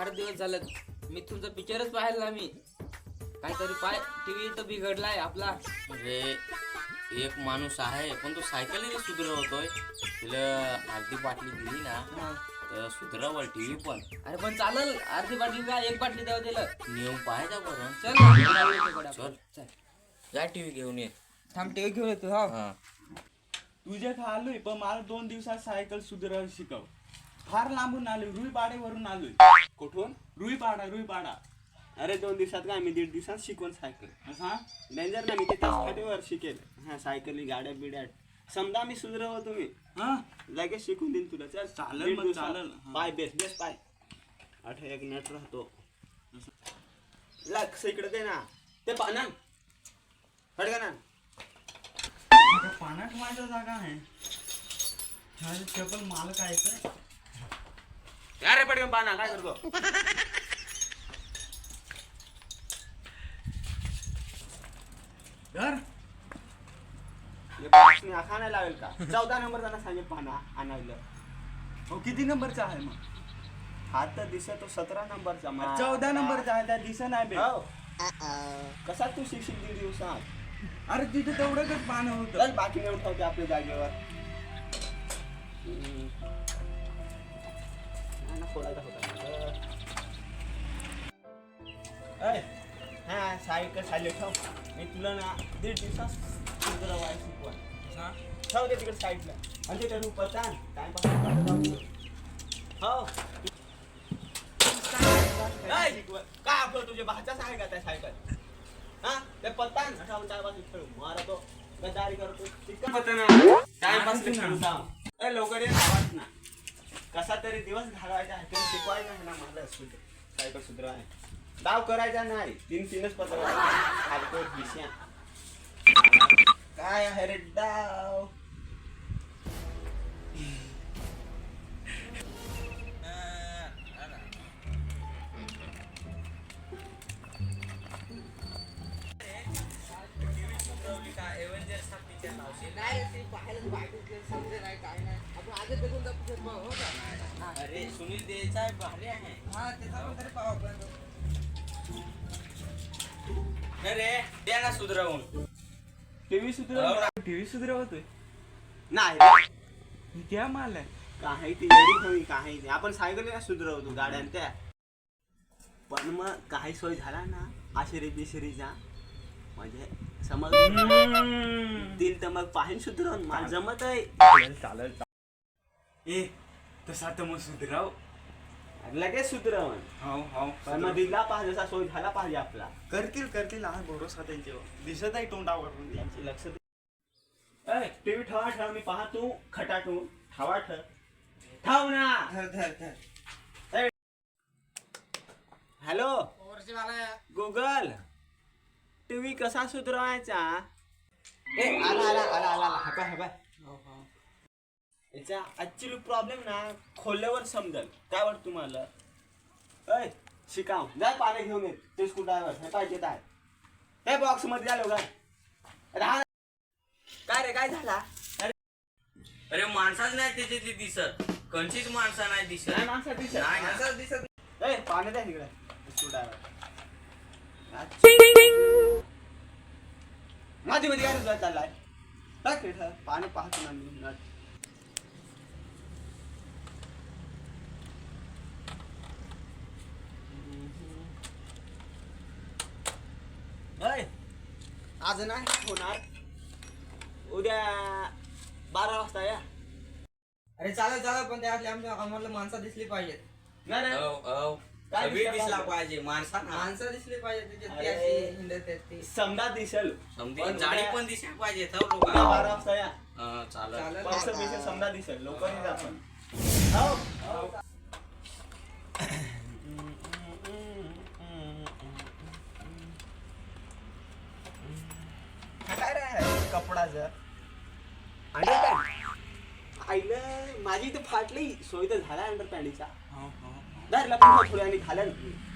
फार दिवस झालं. मिथूनचा पिक्चरच पाहिला ना मी काहीतरी पाय टीव्ही तर बिघडलाय आपला. अरे एक माणूस आहे पण तो सायकलीने सुधरवतोय तिला अर्धी बाटली दिली ना हा. तर सुधरावल टीव्ही पण. अरे पण चालल. अर्धी बाटली का एक बाटली द्यावं दिलं नियम पाहायचा बरं. चल ना, जाऊया तिकडे आपण. चल. चल. या टीव्ही घेऊन ये. थांब टीव्ही घेऊन येतो हा. हा. तुझ्या आलोय पण मला दोन दिवसात सायकल सुधारायला शिकव. फार लांबून आलोय रुईपाड्यावरून आलोय. कुठून? रुईपाडा रुईपाडा अरे दोन दिवसात काय मी दीड दिवसात शिकवण सायकल असा डेंजर ना मी ते फाटीवर शिकेल. हा सायकली गाड्या बिड्या समजा मी सुधरव तुम्ही. हा? लगेच शिकून देईन तुला. चल चालेल मग. चालेल. हा. पाय बेस बेस पाय आठ एक मिनिट राहतो. लक्ष इकडे दे ना. ते पाना. हटका ना. पाण्यात ठेवायचा जागा आहे. चपल मला काय येतंय? अरे पटकन पाना काय करतो? धर. हे नाही लावेल का? चौदा नंबर त्यांना सांगेल पाना आणायला. हो किती नंबरचा आहे मग? हा तर दिसतो सतरा नंबरचा मा- चौदा नंबरचा आहे त्या दिसत नाही बे. हो. कसा तू शिकशील दीड दिवसात अरे तिथे तेवढंच पानं होतं? चल बाकी नेऊन ठेवते आपल्या जागेवर. हम्म. नाही ना, फोडायचा होता ना. हा सायकल ठेव मी तुला ना दीड दिवसात सुंदर वाय शिकवा ठेव ते तिकडे साईडला आणि ते टाइमपास हो काय आपलं तुझे भाच्याच आहे का त्या सायकल हा ते पत्तान ठेवून टाइमपास खेळू मारा तो गद्दारी करतो टाइमपास खेळू लवकर ये ना कसा तरी दिवस घालवायचा आहे तरी शिकवायचा आहे ना मला सुध सायकल आहे. डाव करायचा नाही. तीन तीनच पत्र काय आहे रे डाव अरे सुनील देसाई भारी आहे. नाही रे द्या ना सुधरवून. TV सुधारव TV सुधारवतोय? नाही. त्या माल आहे. काही ती हवी काही नाही आपण सायकलीला सुधरवतो गाड्या त्या. पण मग काही सोय झाला ना आशिरी बिशिरीचा म्हणजे समज दिल तर मग पाहिन सुधरवून मला जमत आहे. चालेल चालेल ए तसा तर मग सुधराव. लगेच सुधरवण हो हो पण मग दिला पाहिजे जसा सोय झाला पाहिजे आपला. करतील करतील. आहे भरोसा त्यांच्यावर. दिसत आहे तोंडावर यांची लक्ष टीव्ही ठेवा ठेवा. मी पाहतो. खटाटू. ठेवा ठेव. ठेव ना. हॅलो. गुगल. टीव्ही कसा सुधरवायचा? ए आला आला आला आला आला हका हका याचा ऍक्च्युली प्रॉब्लेम ना खोलल्यावर समजल काय वाटतं तुम्हाला अय शिकाव जा पाणी घेऊन ये ते स्कूटावर हे पाहिजे काय हे बॉक्समध्ये आलो काय राहा काय रे काय झाला अरे माणसाच नाही त्याच्यातली दिसत कंचीच माणसा नाही दिसत नाही माणसा दिसत नाही ना. माणसा दिसत ए पाणी द्या तिकडे स्कूटावर मध्ये मध्ये काय तुझा चाललाय टाक इथं. पाणी पाहतो ना मी नट. अय, आज नाही होणार उद्या बारा वाजता या अरे चालेल चालेल पण त्यातली आमच्या आम्हाला माणसं दिसली पाहिजेत नाही रे. काय कवी दिसला दिसला पाहिजे? पाहिजे माणसा ना. माणसं दिसली पाहिजे त्याच्यात ती अरे. अशी हिंडत आहेत ती. समजा दिसेल. समधी पण जाडी उद्या- पण दिसायला पाहिजे उद्या लोक. बारा वाजता या. चालत चालेल. पैसे पैसे समजा दिसेल लोकांनी आपण हो. काय रे कपडाचं अंडरपॅन्ट आईलं माझी इथं फाटली. सोय तर झाला अंडरपॅन्टचा दर लपून ठेव थोड्या आणि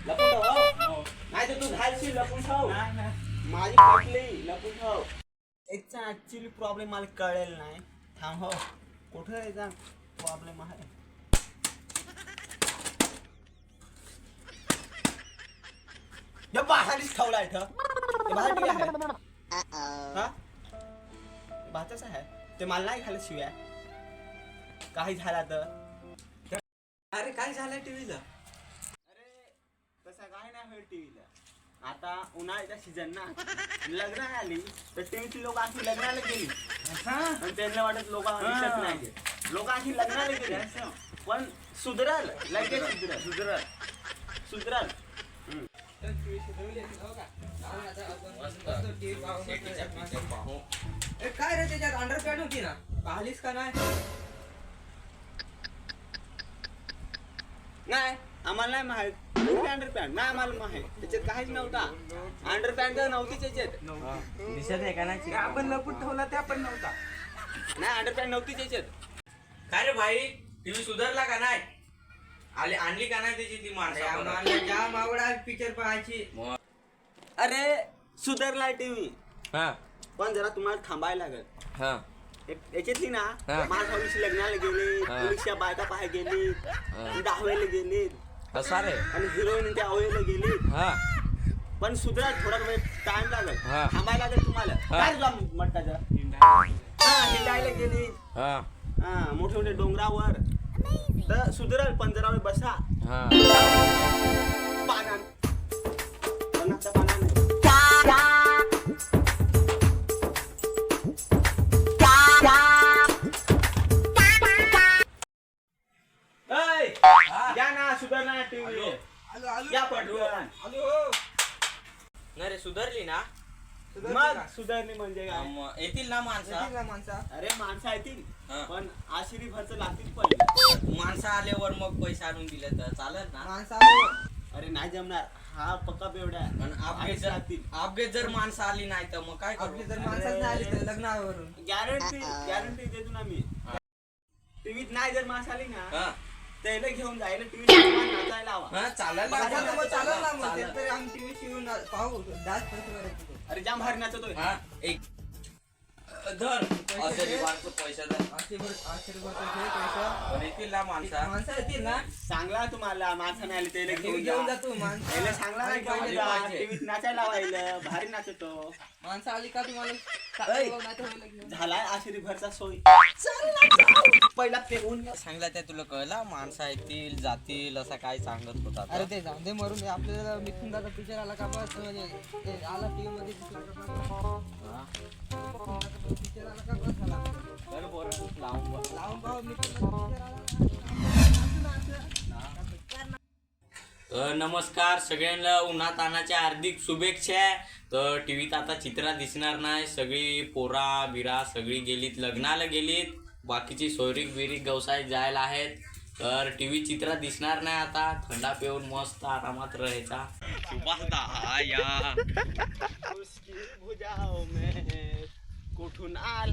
लपून ठेव हो. नाही तर तू घालशील लपून ठेव. नाही नाही. माझी फाटली लपून ठेव. एकचा ऍक्च्युली प्रॉब्लेम मला कळेल नाही. थांब हो. कुठं याचा प्रॉब्लेम आहे. बाहेरच ठेवला इथं. ते बाहेर टीव्ही आहे. हा? भातच आहे. ते मला नाही घालत शिव्या. काही झाला तर? अरे काय झालंय टीव्हीला? अरे तसं काय नाही होईल टीव्हीला. आता उन्हाळ्याचा सीझन ना. लग्न आली तर टीव्हीची लोक आणखी लग्नाला गेली. आणि त्यांना वाटत लोक दिसत नाही लोक आणखी लग्नाला गेली. पण सुधरल लगेच सुधरल. सुधरल. सुधरल. ए, काय रे त्याच्यात अंडरपॅड होती ना? पाहिलीस का नाही? नाही आम्हाला नाही माहीत. अंडरपॅन्ट नाही आम्हाला माहीत. त्याच्यात काहीच नव्हता. अंडरपॅन्ट तर नव्हती त्याच्यात दिसत आहे का नाही? आपण लपून ठेवला त्या पण नव्हता. नाही अंडरपॅन्ट नव्हती त्याच्यात काय रे भाई? टीव्ही सुधारला का नाही? आली आणली का नाही त्याची ती माणसं आम्हाला जाम आवडा पिक्चर पाहायची. अरे सुधरलाय टीव्ही हा. पण जरा तुम्हाला थांबायला लागेल. हा. याच्यातली ना हा. माझ्या लग्नाला गेली हा. पोलिसच्या बायका पाहाय गेली दहाव्याला गेली. सारे. आणि हिरोईन त्या आवळीला गेली. हा. पण सुधरा थोडा वेळ टाइम लागेल. हा. थांबायला लागेल तुम्हाला. हा. काय तुला मटकाचं हा हिंडायला गेली. हा. हा मोठे मोठे डोंगरावर. तर सुधरल पण जरा वेळ बसा. हा. नाही रे सुधारली ना. मग सुधारणी म्हणजे काय? येतील ना माणसं. माणसा. अरे माणसं येतील हा. पण आशिरी खर्च लागतील पहिले. माणसं आल्यावर मग पैसे आणून दिले तर चालत ना? माणसा अरे नाही जमणार. हा पक्का बेवडा आहे. आणि अपघात जर लागतील. अपघात जर माणसं आली नाही तर मग काय आपली करू? जर माणसाच नाही आली तर लग्नावरून. गॅरंटी गॅरंटी देतो ना मी. टीव्हीत नाही जर माणसं आली ना हा. त्याला घेऊन जायला टीव्ही नाचायला हवा हा. चालेल. ते तरी आम्ही टीव्ही शिवून पाहू ते. अरे जाम भारी नाचतोय हा एक धर. असे माणसं पैसे धर. पण येतील ना माणसं. माणसं येतील ना? सांगला तुम्हाला माणसं नाही आली त्याला घेऊन घेऊन जा. माणसं. त्याला नाही पाहिजे, जा पाहिजे. टीव्हीत नाचायला लावायला भारी नाचतो. माणसं आली का तुम्हाला? ऐ. नाही तर घेऊन. झालाय आशिरी भरचा सोय. पहिला पेऊन सांगला त्या तुला कळला? माणसं येतील जातील असं काय सांगत होता अरे ते जाऊ दे मरून दे. आपल्याला मिथून दादा पिक्चर आला का बस? म्हणजे ते आला टीव्ही मध्ये नमस्कार. सगळ्यांना उन्हा तानाच्या हार्दिक शुभेच्छा. तर टी व्हीत आता चित्रा दिसणार नाही. सगळी पोरा बिरा सगळी गेलीत. लग्नाला गेलीत. बाकीची सोयरीक बिरीक व्यवसाय जायला आहेत. तर टी व्ही चित्रा दिसणार नाही आता. थंडा पिऊन मस्त आरामात राहायचा. कुठून आला?